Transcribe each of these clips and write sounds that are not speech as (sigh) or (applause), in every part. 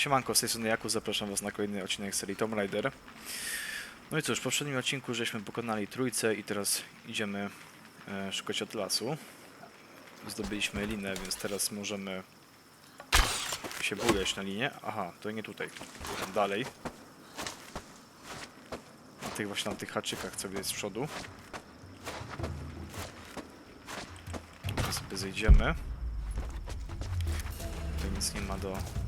Siemanko, z tej strony zapraszam was na kolejny odcinek serii Tomb Raider. No i cóż, w poprzednim odcinku żeśmy pokonali trójcę i teraz idziemy e, szukać atlasu. Zdobyliśmy linę, więc teraz możemy się bujać na linię. Aha, to nie tutaj, tam dalej. Na tych właśnie na tych haczykach, co jest z przodu. Teraz sobie zejdziemy. Tutaj nic nie ma do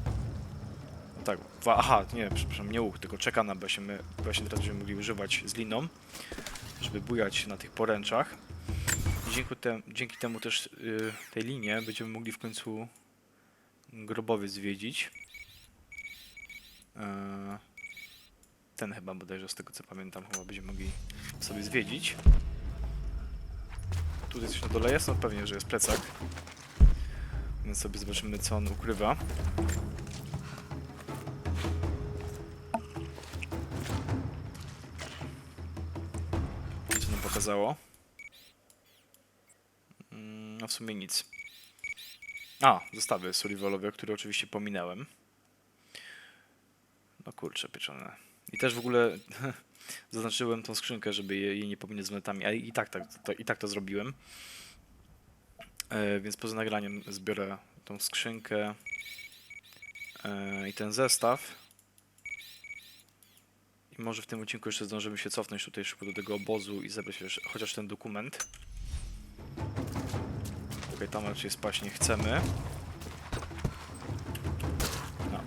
aha, nie, przepraszam, nie łuk, tylko czekana, bo się my właśnie teraz będziemy mogli używać z liną, żeby bujać na tych poręczach. Dzięki, tem, dzięki temu też y, tej linie będziemy mogli w końcu grobowiec zwiedzić. E, ten chyba bodajże, z tego co pamiętam, chyba będziemy mogli sobie zwiedzić. Tutaj coś na dole jest? No pewnie, że jest plecak. Więc sobie zobaczymy, co on ukrywa. Pokazało? Mm, No w sumie nic. A, zestawy survivalowe, które oczywiście pominąłem. No kurczę, pieczone. I też w ogóle (laughs) zaznaczyłem tą skrzynkę, żeby je- jej nie pominąć z monetami, a i tak, tak, to, i tak to zrobiłem. E, więc poza nagraniem zbiorę tą skrzynkę e, i ten zestaw. I może w tym odcinku jeszcze zdążymy się cofnąć tutaj szybko do tego obozu i zebrać chociaż ten dokument. Okej, tam raczej spać nie chcemy. No,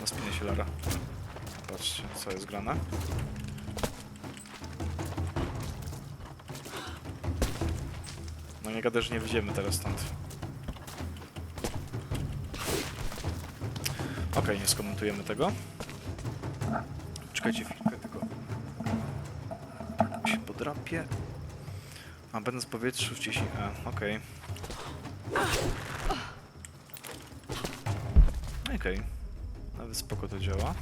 na spinę się Lara. Patrzcie, co jest grane. No nie gadaj, że nie wyjdziemy teraz stąd. Okej, nie skomentujemy tego. Czekajcie chwilkę, podrapię. A będąc w powietrzu wciśnij E, okej. Okej. Nawet spoko to działa.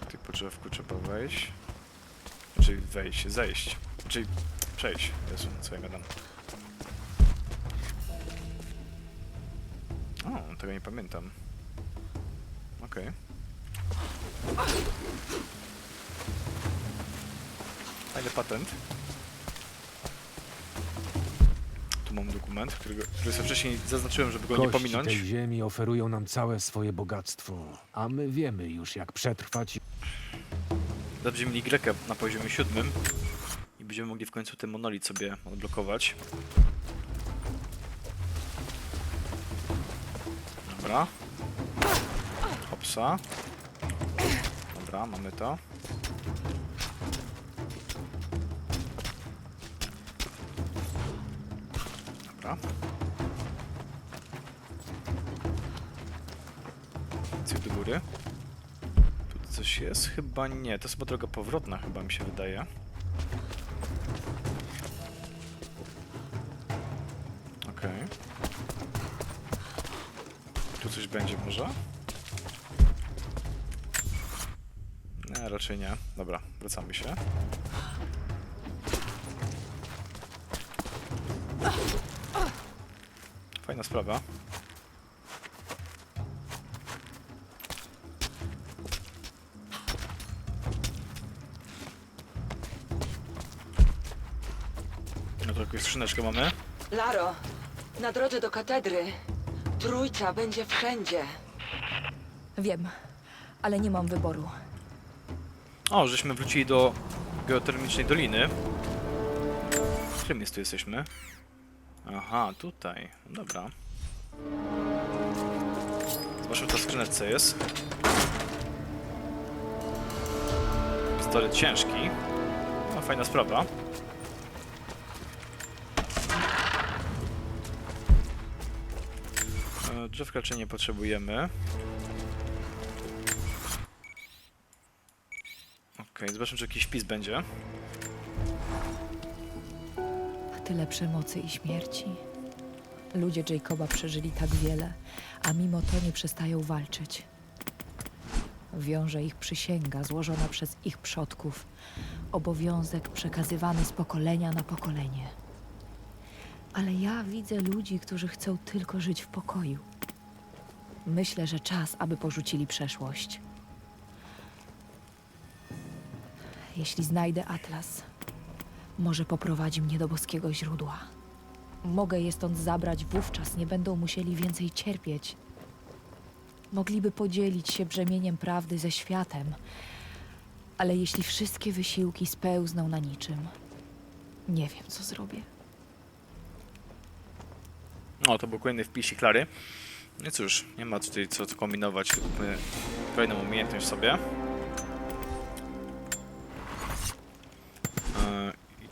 Tutaj po drzewku trzeba wejść. Czyli wejść, zejść. Czyli przejść. Jezu, co ja gadam. O, tego nie pamiętam. Okej. Fajny patent. Tu mam dokument, którego, który sobie wcześniej zaznaczyłem, żeby go nie Kości pominąć. tej ziemi oferują nam całe swoje bogactwo, a my wiemy już jak przetrwać i mieli grekę na poziomie siódmym i będziemy mogli w końcu ten monolit sobie odblokować. Dobra. Hopsa. Dobra, mamy to. Dobra. Co do góry? Tu coś jest? Chyba nie. To jest chyba droga powrotna, chyba mi się wydaje. Okej. Tu coś będzie może? Nie, raczej nie. Dobra, wracamy się. Fajna sprawa. No to jakąś skrzyneczkę mamy. Laro, na drodze do katedry trójca będzie wszędzie. Wiem, ale nie mam wyboru. O, żeśmy wrócili do geotermicznej doliny. W którym miejscu jesteśmy? Aha, tutaj. Dobra. Zobaczmy, w skrzyneczce jest. Pistolet ciężki. No, fajna sprawa. E, Drzewka raczej nie potrzebujemy. Okej, zobaczmy, czy jakiś wpis będzie. Tyle przemocy i śmierci. Ludzie Jacoba przeżyli tak wiele, a mimo to nie przestają walczyć. Wiąże ich przysięga złożona przez ich przodków, obowiązek przekazywany z pokolenia na pokolenie. Ale ja widzę ludzi, którzy chcą tylko żyć w pokoju. Myślę, że czas, aby porzucili przeszłość. Jeśli znajdę atlas, może poprowadzi mnie do boskiego źródła. Mogę je stąd zabrać, wówczas nie będą musieli więcej cierpieć. Mogliby podzielić się brzemieniem prawdy ze światem, ale jeśli wszystkie wysiłki spełzną na niczym, nie wiem, co zrobię. O, to był kolejny wpisik Klary. No cóż, nie ma tutaj co kombinować. Kupmy kolejną umiejętność sobie.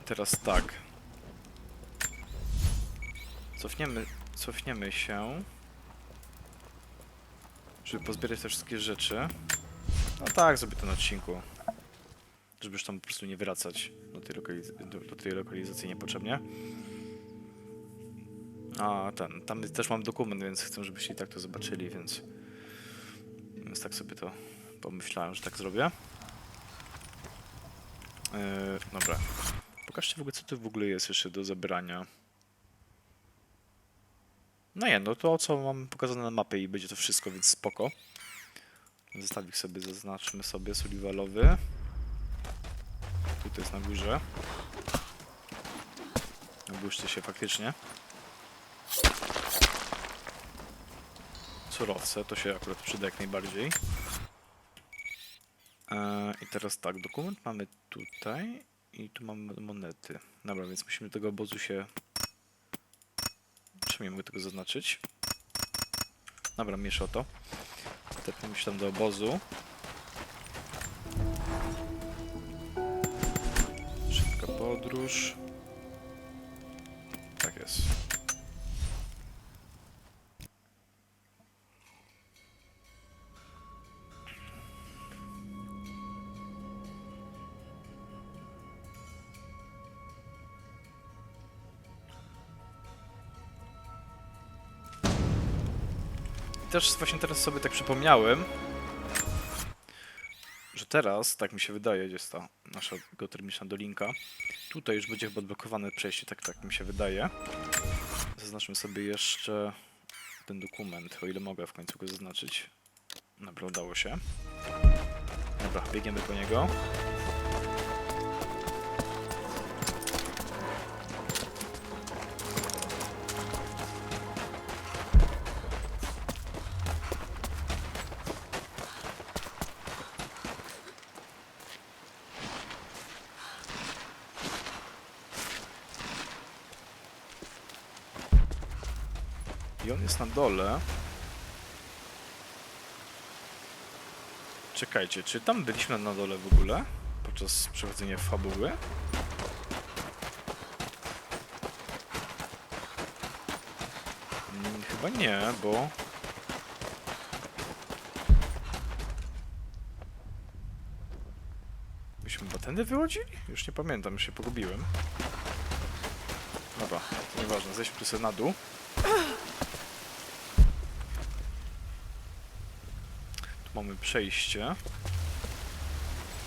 Teraz tak. Cofniemy, cofniemy się. Żeby pozbierać te wszystkie rzeczy. No tak, zrobię to na odcinku. Żeby już tam po prostu nie wracać do tej, lokaliz- do, do tej lokalizacji niepotrzebnie. A ten, tam też mam dokument, więc chcę, żebyście i tak to zobaczyli, więc. Więc tak sobie to pomyślałem, że tak zrobię. Yy, dobra. Pokażcie w ogóle, co tu w ogóle jest jeszcze do zebrania. No nie, no to co mam pokazane na mapie i będzie to wszystko, więc spoko. Zestawik sobie zaznaczmy sobie survivalowy. Tutaj jest na górze. Ogłuszcie się faktycznie. surowce, to się akurat przyda jak najbardziej. E, I teraz tak, dokument mamy tutaj i tu mamy monety. Dobra, więc musimy do tego obozu się... Czemu nie mogę tego zaznaczyć? Dobra, miesza to. Tepnijmy się tam do obozu. Szybka podróż. Też właśnie teraz sobie tak przypomniałem, że teraz, tak mi się wydaje, gdzie jest ta nasza geotermiczna dolinka, tutaj już będzie chyba odblokowane przejście, tak, tak mi się wydaje. Zaznaczmy sobie jeszcze ten dokument, o ile mogę w końcu go zaznaczyć. Dobra, udało się. Dobra, biegniemy po niego. I on jest na dole. Czekajcie, czy tam byliśmy na dole w ogóle? Podczas przechodzenia fabuły? Mm, Chyba nie, bo... Myśmy chyba tędy wychodzili? Już nie pamiętam, już się pogubiłem. Dobra, to nieważne, zejdźmy sobie na dół. Mamy przejście.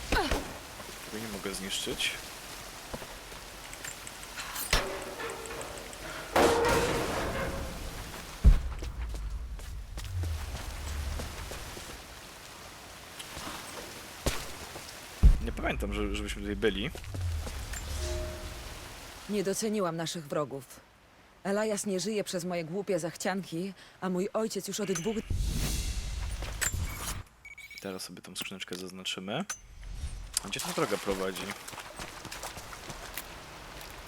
Tego nie mogę zniszczyć. Nie pamiętam, że, żebyśmy tutaj byli. Nie doceniłam naszych wrogów. Elias nie żyje przez moje głupie zachcianki, a mój ojciec już od dwóch Teraz sobie tą skrzyneczkę zaznaczymy. Gdzie ta droga prowadzi?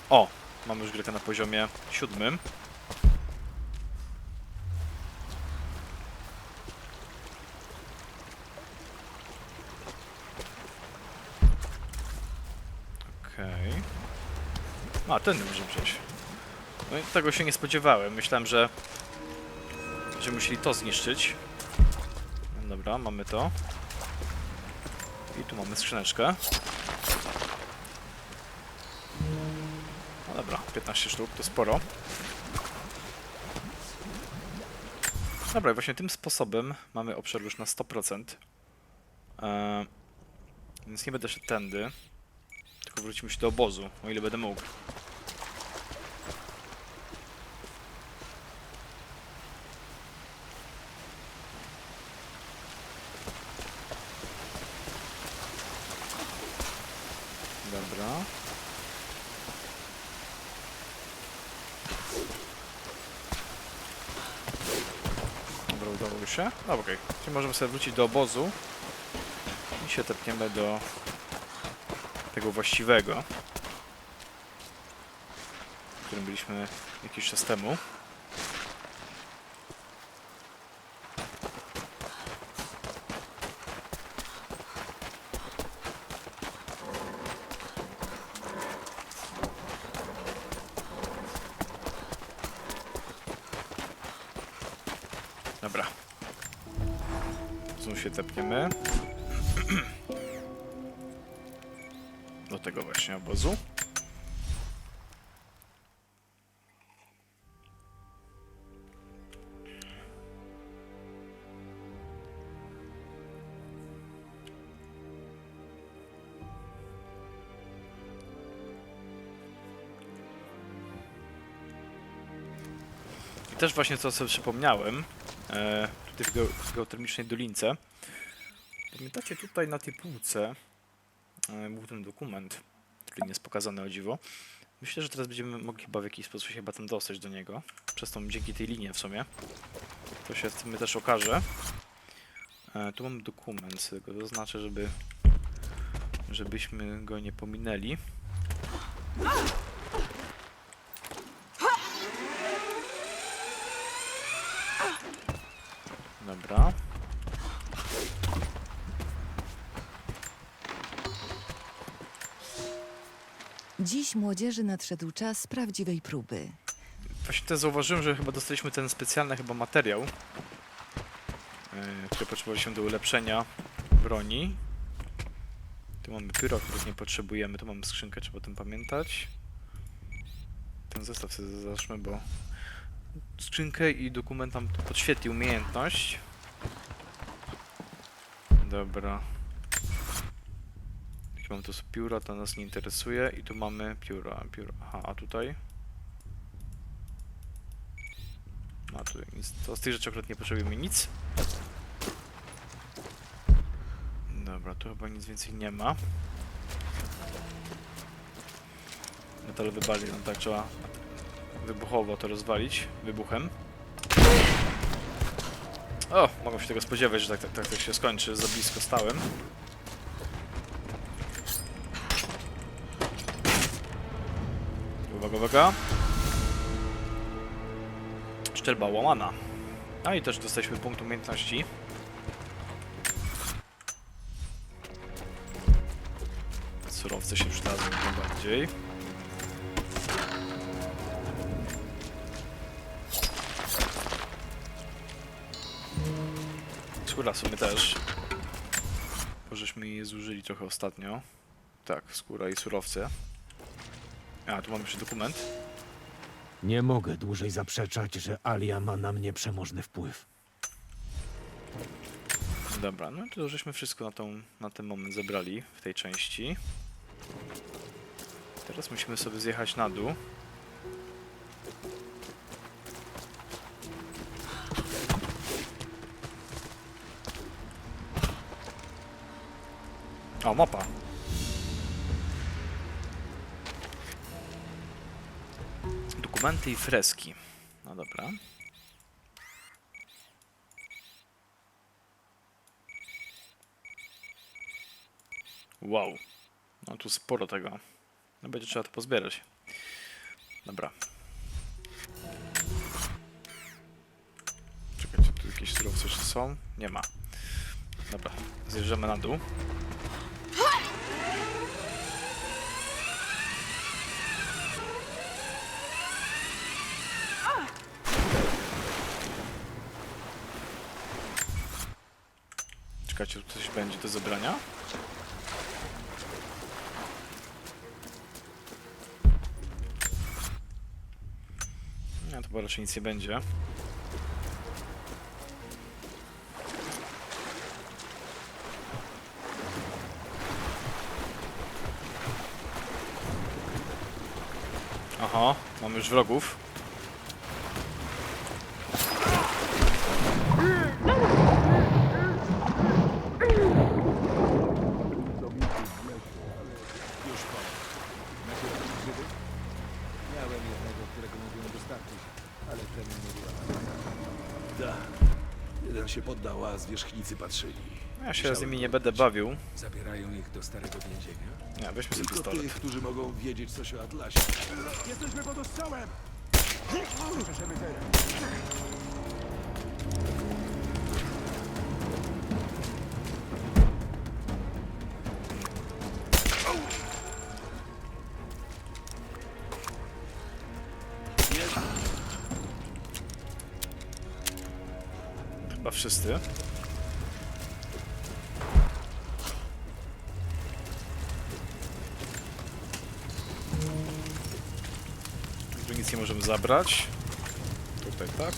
O! Mamy już grę na poziomie siódmym. Okej. A, ten może przejść. No i tego się nie spodziewałem. Myślałem, że... że musieli to zniszczyć. Dobra, mamy to. I tu mamy skrzyneczkę. No dobra, 15 sztuk to sporo. Dobra, i właśnie tym sposobem mamy obszar już na 100%. Eee, więc nie będę szedł tędy. Tylko wrócimy się do obozu, o ile będę mógł. Udało się? No okej. Czyli możemy sobie wrócić do obozu i się tepniemy do tego właściwego, w którym byliśmy jakiś czas temu. Dobra. Znów się tepniemy. (clears throat) Do tego właśnie obozu. I też właśnie co sobie przypomniałem, e, w, geo, w geotermicznej dolince. Pamiętacie tutaj na tej półce e, był ten dokument, który nie jest pokazany o dziwo. Myślę, że teraz będziemy mogli chyba w jakiś sposób się chyba tam dostać do niego. Przez tą, dzięki tej linii w sumie. To się w tym też okaże. E, tu mam dokument, tylko zaznaczę, żeby żebyśmy go nie pominęli. Dobra. Dziś młodzieży nadszedł czas prawdziwej próby. Właśnie też zauważyłem, że chyba dostaliśmy ten specjalny chyba materiał, yy, który potrzebowaliśmy do ulepszenia broni. Tu mamy pyro, których nie potrzebujemy, tu mamy skrzynkę, trzeba o tym pamiętać. Ten zestaw sobie zaznaczmy, bo skrzynkę i dokument nam tu podświetli umiejętność. Dobra. Jakie mamy tu są pióra, to nas nie interesuje i tu mamy pióra, pióra. Aha, a tutaj? A tu nic. To z tych rzeczy akurat nie potrzebujemy nic. Dobra, tu chyba nic więcej nie ma. Metalowy balion, no tak trzeba wybuchowo to rozwalić wybuchem. O, mogą się tego spodziewać, że tak, tak, tak to się skończy. Za blisko stałem. Uwaga, uwaga. Szczelba łamana. A i też dostaliśmy punkt umiejętności. Surowce się przydadzą jak Skóra w sumie też. Bo żeśmy je zużyli trochę ostatnio. Tak, skóra i surowce. A, tu mamy jeszcze dokument. Nie mogę dłużej zaprzeczać, że Alia ma na mnie przemożny wpływ. Dobra, no to żeśmy wszystko na, tą, na ten moment zebrali w tej części. Teraz musimy sobie zjechać na dół. O, mapa. Dokumenty i freski. No dobra. Wow. No tu sporo tego. No będzie trzeba to pozbierać. Dobra. Czekajcie, tu jakieś surowce jeszcze są? Nie ma. Dobra, zjeżdżamy na dół. Czekajcie, tu coś będzie do zebrania? Nie, to chyba raczej nic nie będzie. Aha, mamy już wrogów. Miałem jednego, którego mogłem dostarczyć, ale premia nie była. Da. Jeden się poddał, a zwierzchnicy patrzyli. Ja się z nimi nie będę bawił. Zabierają ich do starego więzienia? Nie, weźmy sobie Tylko pistolet. tych, którzy mogą wiedzieć coś o Atlasie. Jesteśmy pod ostrzałem! Chyba wszyscy. Zabrać. Tutaj tak.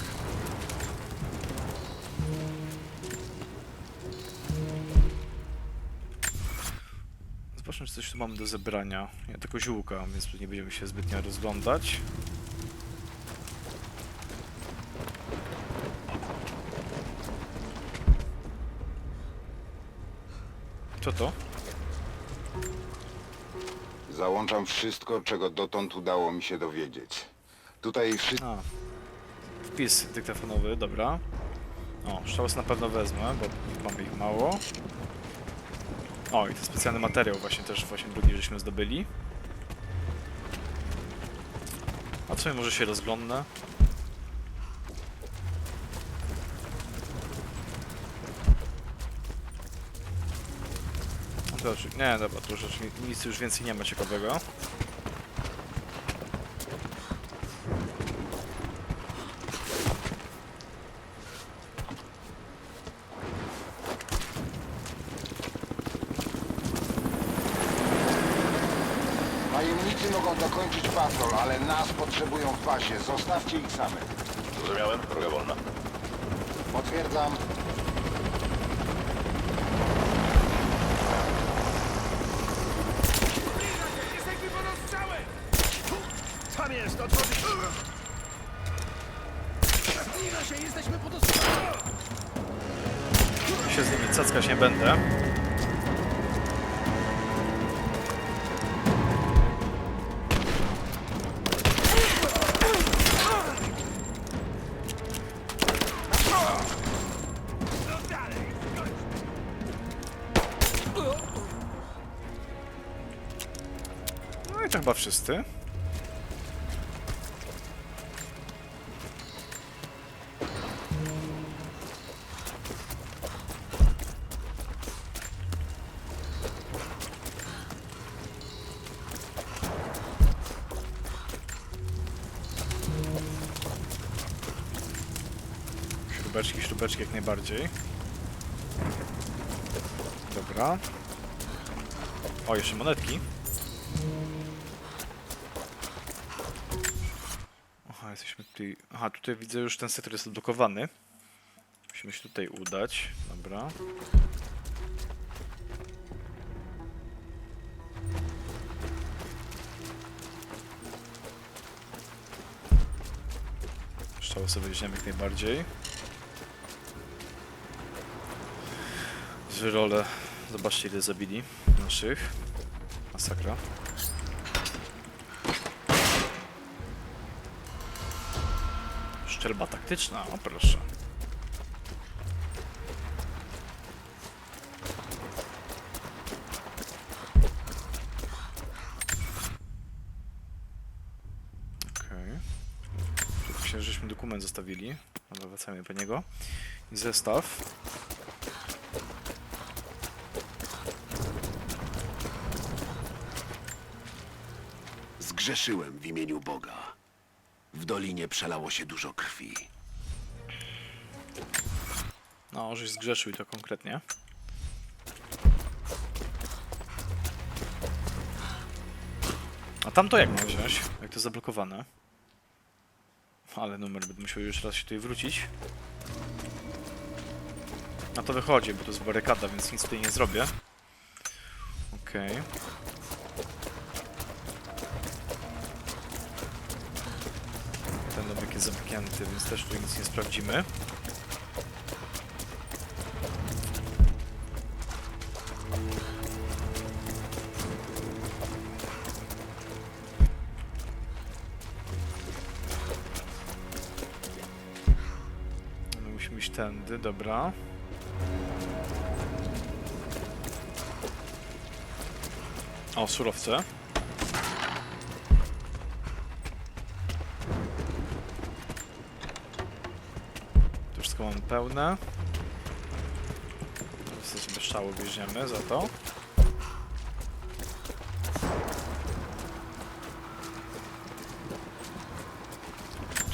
Zobaczmy, czy coś tu mamy do zebrania. Nie, tylko ziółka, więc nie będziemy się zbytnio rozglądać. Co to? Załączam wszystko, czego dotąd udało mi się dowiedzieć. Tutaj wszystko. A. Wpis dyktafonowy, dobra. O, szałas na pewno wezmę, bo mamy ich mało. O, i ten specjalny materiał właśnie też właśnie drugi żeśmy zdobyli. A co może się rozglądnę? No to nie, dobra, to już nic już więcej nie ma ciekawego. Patrol, ale nas potrzebują w bazie. Zostawcie ich samych. Zrozumiałem, droga wolna. Potwierdzam. Tam jest, otworzyć! się z nimi cackać nie będę. Chyba wszyscy. Śrubeczki, śrubeczki jak najbardziej. Dobra. O, jeszcze monetki. Aha, jesteśmy tutaj... Aha, tutaj widzę już ten sektor jest odblokowany. Musimy się tutaj udać. Dobra. Strzały sobie weźmiemy jak najbardziej. Żyrole. Zobaczcie ile zabili naszych. Masakra. Szczelba taktyczna, o proszę. Żeśmy dokument zostawili. Dobra, wracamy po niego. I zestaw. Zgrzeszyłem w imieniu Boga. W dolinie przelało się dużo krwi. No, żeś zgrzeszył i to konkretnie. A tamto jak mam wziąć? Jak to zablokowane? Ale numer będę musiał już raz się tutaj wrócić. Na to wychodzi, bo to jest barykada, więc nic tutaj nie zrobię. Okej. Ten jest zamknięty, więc też tutaj nic nie sprawdzimy. Musimy iść tędy, dobra. O, surowce. Wszystko mamy pełne. Teraz sobie strzały bierzemy za to.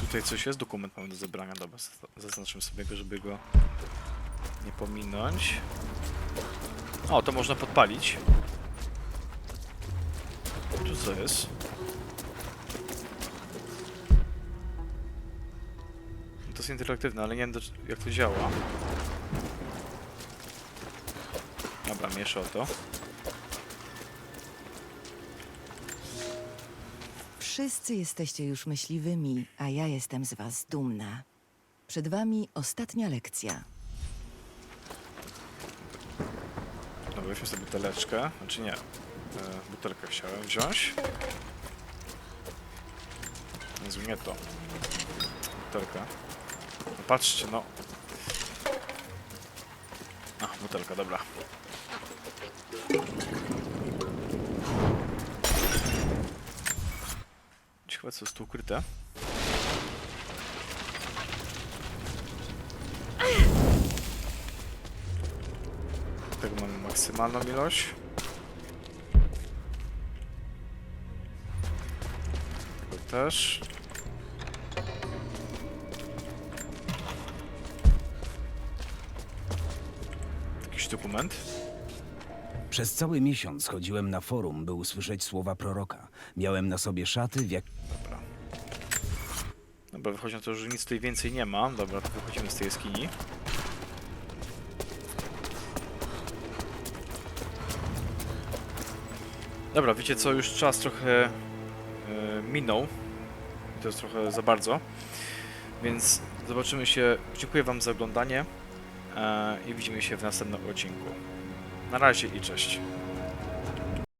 Tutaj coś jest, dokument mamy do zebrania, dobra, zaz- zaznaczymy sobie go, żeby go nie pominąć. O, to można podpalić. Tu co jest? To jest interaktywne, ale nie wiem do, jak to działa. Dobra, miesza o to. Wszyscy jesteście już myśliwymi, a ja jestem z was dumna. Przed wami ostatnia lekcja. Dobra, weźmy sobie buteleczkę. Znaczy nie. E, butelkę chciałem wziąć. Nie to. Butelka. Patrzcie, no. A, butelka, dobra. Ciekawe co jest tu ukryte. Tego mamy maksymalną ilość. Tego też. Dokument. Przez cały miesiąc chodziłem na forum, by usłyszeć słowa proroka. Miałem na sobie szaty, w jak... Dobra. Dobra, wychodzi na to, że nic tutaj więcej nie ma. Dobra, to wychodzimy z tej jaskini. Dobra, wiecie co, już czas trochę e, minął. To jest trochę za bardzo. Więc zobaczymy się. Dziękuję Wam za oglądanie i widzimy się w następnym odcinku. Na razie i cześć.